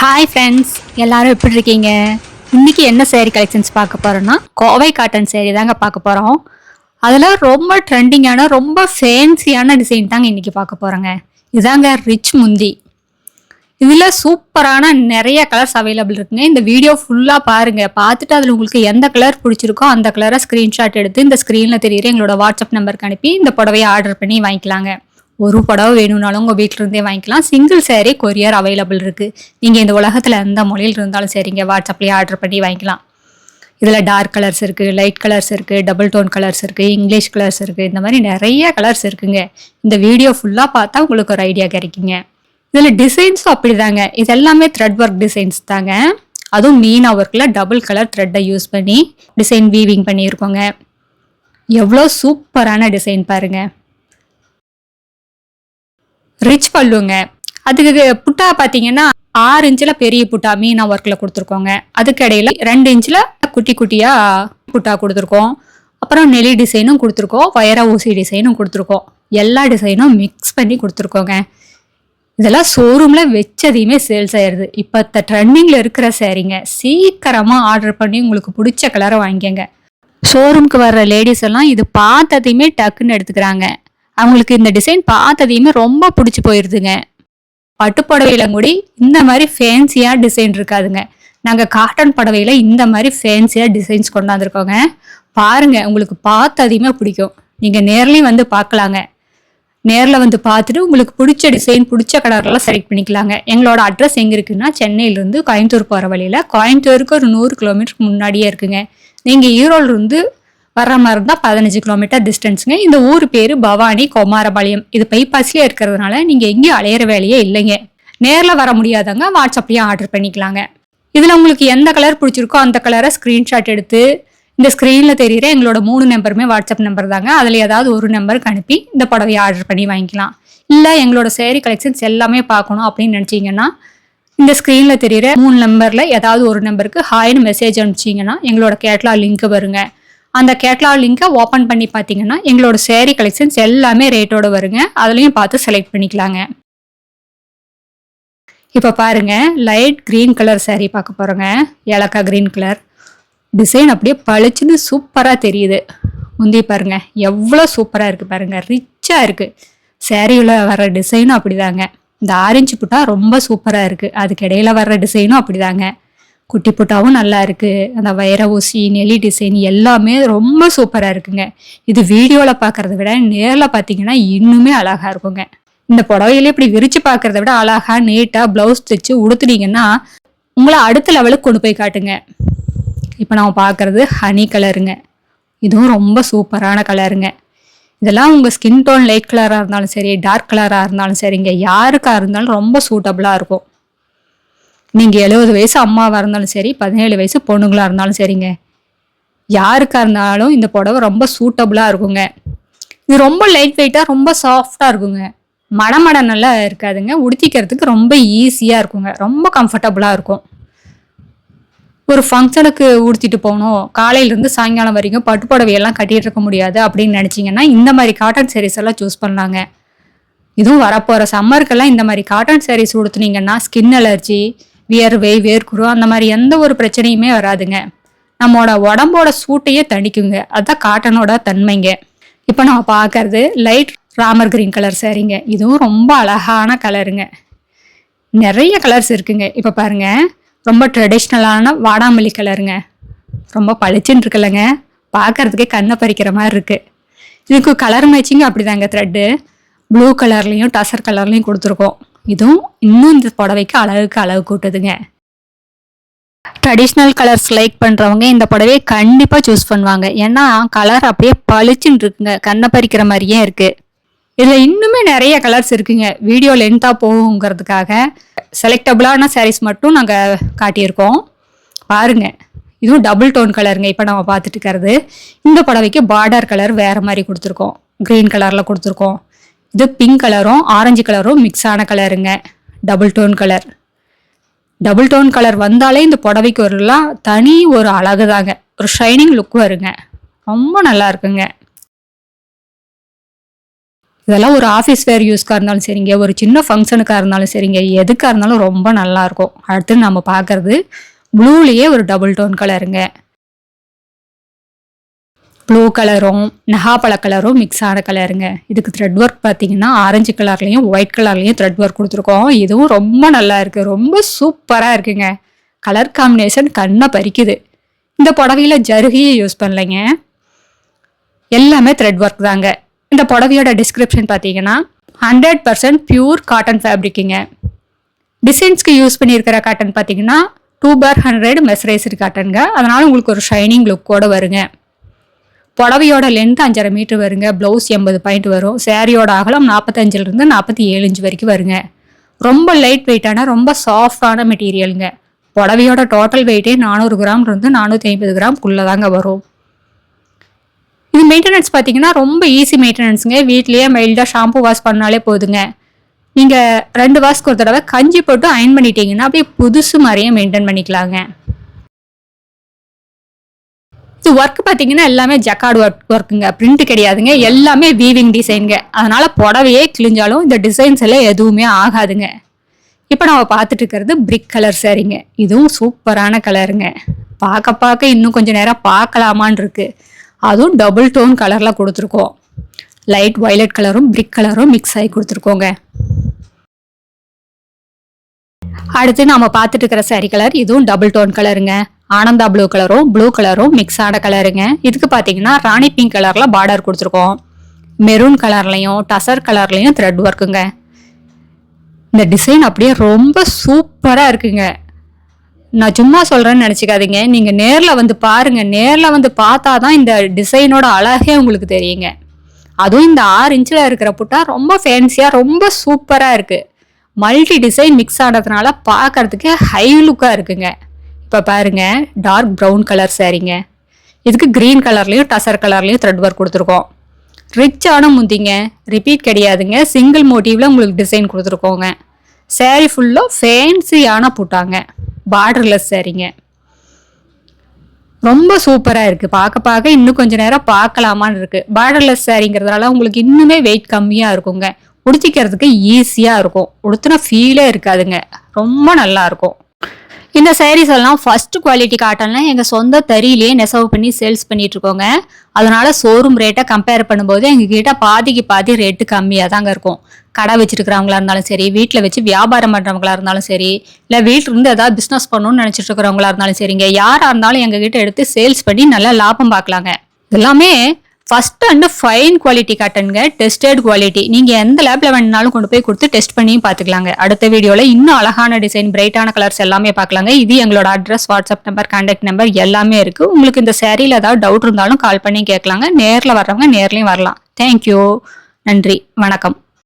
Hi friends எல்லாரும் எப்படி இருக்கீங்க? இன்னைக்கு என்ன சேரீ கலெக்ஷன்ஸ் பார்க்க போறோம்னா கோவை காட்டன் சேரீ தாங்க பார்க்க போறோம். அதில் ரொம்ப ட்ரெண்டிங்கான ரொம்ப ஃபேன்சியான டிசைன் தாங்க இன்னைக்கு பார்க்க போறோங்க. இதாங்க ரிச் முந்தி. இதில் சூப்பரான நிறைய கலர்ஸ் அவைலபிள் இருக்குங்க. இந்த வீடியோ ஃபுல்லாக பாருங்க. பார்த்துட்டு அதில் உங்களுக்கு எந்த கலர் பிடிச்சிருக்கோ அந்த கலரை ஸ்க்ரீன்ஷாட் எடுத்து இந்த ஸ்க்ரீனில் தெரியுற எங்களோட வாட்ஸ்அப் நம்பருக்கு அனுப்பி இந்த புடவையை ஆர்டர் பண்ணி வாங்கிக்கலாங்க. ஒரு புடவை வேணும்னாலும் உங்கள் வீட்டிலிருந்தே வாங்கிக்கலாம். சிங்கிள் சேரீ கொரியர் அவைலபிள் இருக்குது நீங்கள் இந்த உலகத்தில் எந்த மொழியில் இருந்தாலும் சரிங்க வாட்ஸ்அப்லேயே ஆர்டர் பண்ணி வாங்கிக்கலாம். இதில் டார்க் கலர்ஸ் இருக்குது லைட் கலர்ஸ் இருக்குது டபுள் டோன் கலர்ஸ் இருக்குது இங்கிலீஷ் கலர்ஸ் இருக்குது இந்த மாதிரி நிறைய கலர்ஸ் இருக்குங்க. இந்த வீடியோ ஃபுல்லாக பார்த்தா உங்களுக்கு ஒரு ஐடியா கிடைக்குங்க. இதில் டிசைன்ஸும் அப்படிதாங்க. இது எல்லாமே த்ரெட் ஒர்க் டிசைன்ஸ் தாங்க. அதுவும் மீனா ஒர்க்கில் டபுள் கலர் த்ரெட்டை யூஸ் பண்ணி டிசைன் வீவிங் பண்ணியிருக்கோங்க. எவ்வளோ சூப்பரான டிசைன் பாருங்கள் ரிச் பல்லுங்க. அதுக்கு புட்டா பார்த்தீங்கன்னா ஆறு இன்ச்சில் பெரிய புட்டா மீனா ஒர்க்கில் கொடுத்துருக்கோங்க. அதுக்கு இடையில ரெண்டு இன்ச்சில் குட்டி குட்டியாக புட்டா கொடுத்துருக்கோம். அப்புறம் நெலி டிசைனும் கொடுத்துருக்கோம். வயர ஊசி டிசைனும் கொடுத்துருக்கோம். எல்லா டிசைனும் மிக்ஸ் பண்ணி கொடுத்துருக்கோங்க. இதெல்லாம் ஷோரூமில் வச்சதையுமே சேல்ஸ் ஆயிடுது இப்போ ட்ரெண்டிங்கில் இருக்கிற சேரீங்க சீக்கிரமாக ஆர்டர் பண்ணி உங்களுக்கு பிடிச்ச கலரை வாங்கிக்கங்க. ஷோரூம்க்கு வர்ற லேடிஸ் எல்லாம் இது பார்த்ததையுமே டக்குன்னு எடுத்துக்கிறாங்க. அவங்களுக்கு இந்த டிசைன் பார்த்ததையுமே ரொம்ப பிடிச்சி போயிருதுங்க. பட்டு புடவையில கூடி இந்த மாதிரி ஃபேன்சியாக டிசைன் இருக்காதுங்க. நாங்கள் காட்டன் புடவையில இந்த மாதிரி ஃபேன்சியாக டிசைன்ஸ் கொண்டாந்துருக்கோங்க. பாருங்க உங்களுக்கு பார்த்ததையுமே பிடிக்கும். நீங்கள் நேர்லேயும் வந்து பார்க்கலாங்க. நேரில் வந்து பார்த்துட்டு உங்களுக்கு பிடிச்ச டிசைன் பிடிச்ச கலர்லாம் செலக்ட் பண்ணிக்கலாங்க. எங்களோட அட்ரஸ் எங்கே இருக்குன்னா சென்னையிலேருந்து கோயம்புத்தூர் போகிற வழியில் கோயம்புத்தூருக்கு ஒரு நூறு கிலோமீட்டருக்கு முன்னாடியே இருக்குங்க. நீங்கள் ஈரோடுலேருந்து வர்ற மாதிரி இருந்தால் பதினஞ்சு கிலோமீட்டர் டிஸ்டன்ஸுங்க இந்த ஊர் பேர் பவானி குமாரபாளையம். இது பைபாஸ்லேயே இருக்கிறதுனால நீங்கள் எங்கேயும் அலையிற வேலையே இல்லைங்க. நேரில் வர முடியாதவங்க வாட்ஸ்அப்லேயும் ஆர்டர் பண்ணிக்கலாங்க. இதில் உங்களுக்கு எந்த கலர் பிடிச்சிருக்கோ அந்த கலரை ஸ்க்ரீன்ஷாட் எடுத்து இந்த ஸ்க்ரீனில் தெரிகிற எங்களோட மூணு நம்பருமே வாட்ஸ்அப் நம்பர் தாங்க. அதில் ஏதாவது ஒரு நம்பருக்கு அனுப்பி இந்த புடவையை ஆர்டர் பண்ணி வாங்கிக்கலாம். இல்லை எங்களோட சேரீ கலெக்ஷன்ஸ் எல்லாமே பார்க்கணும் அப்படின்னு நினச்சிங்கன்னா இந்த ஸ்க்ரீனில் தெரிகிற மூணு நம்பரில் ஏதாவது ஒரு நம்பருக்கு ஹாய்னு மெசேஜ் அனுப்பிச்சிங்கன்னா எங்களோட கேட்லா லிங்க் வருங்க. அந்த கேட்லா லிங்கை ஓப்பன் பண்ணி பார்த்தீங்கன்னா எங்களோட சேரீ கலெக்ஷன்ஸ் எல்லாமே ரேட்டோட வருங்க. அதுலேயும் பார்த்து செலக்ட் பண்ணிக்கலாங்க. இப்போ பாருங்க லைட் க்ரீன் கலர் சேரீ பார்க்க போகிறோங்க ஏலக்காய் க்ரீன் கலர் டிசைன் அப்படியே பளிச்சுன்னு சூப்பராக தெரியுது. முந்தி பாருங்க எவ்வளோ சூப்பராக இருக்குது பாருங்க. ரிச்சாக இருக்குது சேரீயில் வர டிசைனும் அப்படிதாங்க. இந்த ஆரஞ்சு புட்டா ரொம்ப சூப்பராக இருக்குது அதுக்கு இடையில வர்ற டிசைனும் அப்படிதாங்க. குட்டி புட்டாவும் நல்லா இருக்குது அந்த வைர ஊசி நெலி டிசைன் எல்லாமே ரொம்ப சூப்பராக இருக்குங்க. இது வீடியோவில் பார்க்குறத விட நேரில் பார்த்தீங்கன்னா இன்னுமே அழகாக இருக்குங்க. இந்த புடவையில இப்படி விரித்து பார்க்குறத விட அழகாக நீட்டாக ப்ளவுஸ் தைச்சு உடுத்துனீங்கன்னா உங்களை அடுத்த லெவலுக்கு கொண்டு போய் காட்டுங்க. இப்போ நான் பார்க்கறது ஹனி கலருங்க இதுவும் ரொம்ப சூப்பரான கலருங்க இதெல்லாம் உங்கள் ஸ்கின் டோன் லைட் கலராக இருந்தாலும் சரி டார்க் கலராக இருந்தாலும் சரிங்க. யாருக்காக இருந்தாலும் ரொம்ப சூட்டபுளாக இருக்கும். நீங்கள் எழுபது வயசு அம்மாவாக இருந்தாலும் சரி பதினேழு வயசு பொண்ணுங்களாக இருந்தாலும் சரிங்க. யாருக்காக இருந்தாலும் இந்த புடவை ரொம்ப சூட்டபுளாக இருக்குங்க. இது ரொம்ப லைட் வெயிட்டாக ரொம்ப சாஃப்டாக இருக்குங்க. மடமட நல்லா இருக்காதுங்க. உடுத்திக்கிறதுக்கு ரொம்ப ஈஸியாக இருக்குங்க. ரொம்ப கம்ஃபர்டபுளாக இருக்கும். ஒரு ஃபங்க்ஷனுக்கு உடுத்திட்டு போகணும். காலையிலேருந்து சாயங்காலம் வரைக்கும் பட்டு புடவையெல்லாம் கட்டிகிட்டு இருக்க முடியாது அப்படின்னு நினச்சிங்கன்னா இந்த மாதிரி காட்டன் சாரீஸ் எல்லாம் சூஸ் பண்ணலாங்க. இதுவும் வரப்போகிற சம்மருக்கெல்லாம் இந்த மாதிரி காட்டன் சாரீஸ் உடுத்துனீங்கன்னா ஸ்கின் அலர்ஜி வியர்வை வேர்க்குரு அந்த மாதிரி எந்த ஒரு பிரச்சனையுமே வராதுங்க. நம்மளோட உடம்போட சூட்டையே தணிக்குங்க. அதுதான் காட்டனோட தன்மைங்க. இப்போ நம்ம பார்க்கறது லைட் ராமர் கிரீன் கலர் சரிங்க. இதுவும் ரொம்ப அழகான கலருங்க. நிறைய கலர்ஸ் இருக்குங்க. இப்போ பாருங்க. ரொம்ப ட்ரெடிஷ்னலான வாடாமல்லி கலருங்க. ரொம்ப பளிச்சுன்னு இருக்குல்லங்க. பார்க்கறதுக்கே கண்ணை பறிக்கிற மாதிரி இருக்குது இதுக்கு கலர் மேட்சிங் அப்படிதாங்க த்ரெட்டு ப்ளூ கலர்லேயும் டசர் கலர்லேயும் கொடுத்துருக்கோம். இதுவும் இன்னும் இந்த புடவைக்கு அழகுக்கு அழகு கூட்டுதுங்க. ட்ரெடிஷ்னல் கலர்ஸ் லைக் பண்ணுறவங்க இந்த புடவையை கண்டிப்பாக சூஸ் பண்ணுவாங்க. ஏன்னா கலர் அப்படியே பளிச்சுன்னு இருக்குங்க. கண்ணை பறிக்கிற மாதிரியே இருக்குது இதில் இன்னுமே நிறைய கலர்ஸ் இருக்குங்க. வீடியோ லென்த்தாக போகுங்கிறதுக்காக செலக்டபுளான சாரீஸ் மட்டும் நாங்கள் காட்டியிருக்கோம். பாருங்க. இதுவும் டபுள் டோன் கலருங்க இப்போ நம்ம பார்த்துட்டு இருக்கிறது. இந்த புடவைக்கு பார்டர் கலர் வேறு மாதிரி கொடுத்துருக்கோம். க்ரீன் கலரில் கொடுத்துருக்கோம். இது பிங்க் கலரும் ஆரஞ்சு கலரும் மிக்ஸ் ஆன கலருங்க. Double tone colour double tone colour வந்தாலே இந்த புடவைக்கு வரலாம். தனி ஒரு அழகு தாங்க. ஒரு ஷைனிங் லுக் வருங்க. ரொம்ப நல்லா இருக்குங்க. இதெல்லாம் ஒரு ஆஃபீஸ் வேர் யூஸ்க்காக இருந்தாலும் சரிங்க. ஒரு சின்ன ஃபங்க்ஷனுக்காக இருந்தாலும் சரிங்க. எதுக்காக இருந்தாலும் ரொம்ப நல்லாயிருக்கும் அடுத்து நம்ம பார்க்குறது ப்ளூலேயே ஒரு டபுள் டோன் கலருங்க ப்ளூ கலரும் நெகாப்பழ கலரும் மிக்ஸ் ஆன கலருங்க இதுக்கு த்ரெட் ஒர்க் பார்த்தீங்கன்னா ஆரஞ்சு கலர்லேயும் ஒயிட் கலர்லேயும் த்ரெட் ஒர்க் கொடுத்துருக்கோம். இதுவும் ரொம்ப நல்லா இருக்குது ரொம்ப சூப்பராக இருக்குங்க. கலர் காம்பினேஷன் கண்ணை பறிக்குது. இந்த புடவையில் ஜருகியை யூஸ் பண்ணலைங்க. எல்லாமே த்ரெட் ஒர்க் தாங்க. இந்த புடவையோட டிஸ்கிரிப்ஷன் பார்த்தீங்கன்னா ஹண்ட்ரட் பர்சன்ட் பியூர் காட்டன் ஃபேப்ரிக்குங்க டிசைன்ஸ்க்கு யூஸ் பண்ணியிருக்கிற காட்டன் பார்த்தீங்கன்னா டூ பார் ஹண்ட்ரட் மெசரைஸ்டு காட்டனுங்க அதனால் உங்களுக்கு ஒரு ஷைனிங் லுக்கோடு வருங்க. புடவையோட லென்த் அஞ்சரை மீட்டர் வருங்க. ப்ளவுஸ் எண்பது பாயிண்ட் வரும். சேரீயோட அகலம் நாற்பத்தஞ்சிலிருந்து நாற்பத்தி ஏழு இன்ச்சு வரைக்கும் வருங்க. ரொம்ப லைட் வெயிட்டான ரொம்ப சாஃப்டான மெட்டீரியலுங்க புடவையோட டோட்டல் வெயிட்டே நானூறு கிராம் இருந்து நானூற்றி ஐம்பது கிராம்குள்ளே தாங்க வரும். இது மெயின்டெனன்ஸ் பார்த்தீங்கன்னா ரொம்ப ஈஸி மெயின்டெனன்ஸுங்க வீட்லேயே மைல்டாக ஷாம்பு வாஷ் பண்ணாலே போதுங்க. நீங்கள் ரெண்டு வாஷ்க்கு ஒரு தடவை கஞ்சி போட்டு அயன் பண்ணிட்டீங்கன்னா அப்படியே புதுசு மாதிரியே மெயின்டைன் பண்ணிக்கலாங்க. இது ஒர்க் பார்த்தீங்கன்னா எல்லாமே ஜக்கார்டு ஒர்க் ஒர்க்குங்க பிரிண்ட் கிடையாதுங்க. எல்லாமே வீவிங் டிசைனுங்க அதனால புடவையே கிழிஞ்சாலும் இந்த டிசைன்ஸ் எல்லாம் எதுவுமே ஆகாதுங்க. இப்போ நம்ம பார்த்துட்டு இருக்கிறது பிரிக் கலர் சரிங்க இதுவும் சூப்பரான கலருங்க பார்க்க பார்க்க இன்னும் கொஞ்சம் நேரம் பார்க்கலாமான் இருக்கு. அதுவும் டபுள் டோன் கலரில் கொடுத்துருக்கோம். லைட் வயலட் கலரும் பிரிக் கலரும் மிக்ஸ் ஆகி கொடுத்துருக்கோங்க. அடுத்து நம்ம பார்த்துட்டு இருக்கிற சாரி கலர் இதுவும் டபுள் டோன் கலருங்க ஆனந்தா ப்ளூ கலரும் ப்ளூ கலரும் மிக்ஸ் ஆன கலருங்க இதுக்கு பார்த்தீங்கன்னா ராணி பிங்க் கலரில் பார்டர் கொடுத்துருக்கோம். மெரூன் கலர்லையும் டசர் கலர்லையும் த்ரெட் ஒர்க்குங்க இந்த டிசைன் அப்படியே ரொம்ப சூப்பராக இருக்குங்க. நான் சும்மா சொல்கிறேன்னு நினச்சிக்காதீங்க. நீங்கள் நேரில் வந்து பாருங்கள் நேரில் வந்து பார்த்தா தான் இந்த டிசைனோட அழகே உங்களுக்கு தெரியுங்க. அதுவும் இந்த ஆறு இன்ச்சில் இருக்கிற புட்டா ரொம்ப ஃபேன்சியாக ரொம்ப சூப்பராக இருக்குது மல்டி டிசைன் மிக்ஸ் ஆனதுனால பார்க்குறதுக்கு ஹை லுக்காக இருக்குங்க. இப்போ பாருங்க டார்க் ப்ரௌன் கலர் சேரீங்க இதுக்கு க்ரீன் கலர்லேயும் டசர் கலர்லேயும் த்ரெட் ஒர்க் கொடுத்துருக்கோம். ரிச்சான முந்திங்க ரிப்பீட் கிடையாதுங்க. சிங்கிள் மோட்டிவில் உங்களுக்கு டிசைன் கொடுத்துருக்கோங்க. சேரீ ஃபுல்லாக ஃபேன்சியான புட்டாங்க. பார்டர்லெஸ் சேரீங்க ரொம்ப சூப்பராக இருக்குது பார்க்க பார்க்க இன்னும் கொஞ்சம் நேரம் பார்க்கலாமான்னு இருக்குது பார்டர்லெஸ் சேரீங்கிறதுனால உங்களுக்கு இன்னுமே வெயிட் கம்மியாக இருக்குங்க. உடுத்திக்கிறதுக்கு ஈஸியாக இருக்கும். உடுத்தின ஃபீலே இருக்காதுங்க. ரொம்ப நல்லா இருக்கும். இந்த சாரீஸ் எல்லாம் ஃபர்ஸ்ட் குவாலிட்டி காட்டன்ல எங்கள் சொந்த தறியிலேயே நெசவு பண்ணி சேல்ஸ் பண்ணிட்டு இருக்கோங்க. அதனால ஷோரூம் ரேட்டை கம்பேர் பண்ணும்போது எங்ககிட்ட பாதிக்கு பாதி ரேட்டு கம்மியாக தாங்க இருக்கும். கடை வச்சிருக்கிறவங்களா இருந்தாலும் சரி வீட்டில் வச்சு வியாபாரம் பண்ணுறவங்களா இருந்தாலும் சரி இல்லை வீட்டில் இருந்து ஏதாவது பிஸ்னஸ் பண்ணணும்னு நினச்சிட்டு இருக்கிறவங்களா இருந்தாலும் சரிங்க யாராக இருந்தாலும் எங்ககிட்ட எடுத்து சேல்ஸ் பண்ணி நல்லா லாபம் பார்க்கலாங்க. எல்லாமே ஃபர்ஸ்ட் அண்ட் ஃபைன் குவாலிட்டி காட்டனுங்க டெஸ்டட் குவாலிட்டி நீங்கள் எந்த லேப்ல வேணுனாலும் கொண்டு போய் கொடுத்து டெஸ்ட் பண்ணி பார்த்துக்கலாங்க. அடுத்த வீடியோவில் இன்னும் அழகான டிசைன் பிரைட்டான கலர்ஸ் எல்லாமே பார்க்கலாங்க. இது எங்களோட address WhatsApp number contact number எல்லாமே இருக்குது உங்களுக்கு இந்த சேரீல ஏதாவது டவுட் இருந்தாலும் கால் பண்ணி கேட்கலாங்க. நேரில் வர்றவங்க நேர்லையும் வரலாம். தேங்க்யூ நன்றி. வணக்கம்.